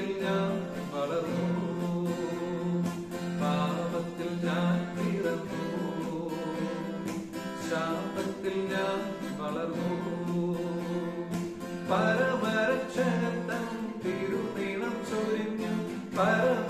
പാപത്തിൽ ഞാൻ വളർന്നു പാപത്തിൽ ഞാൻ പിറന്നു ശാപത്തിൽ ഞാൻ വളർന്നു പരമരക്ഷകത്തൻ തിരുനീളം ചൊരിഞ്ഞു പരമ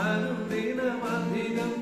അനുഭവിക്കുന്നു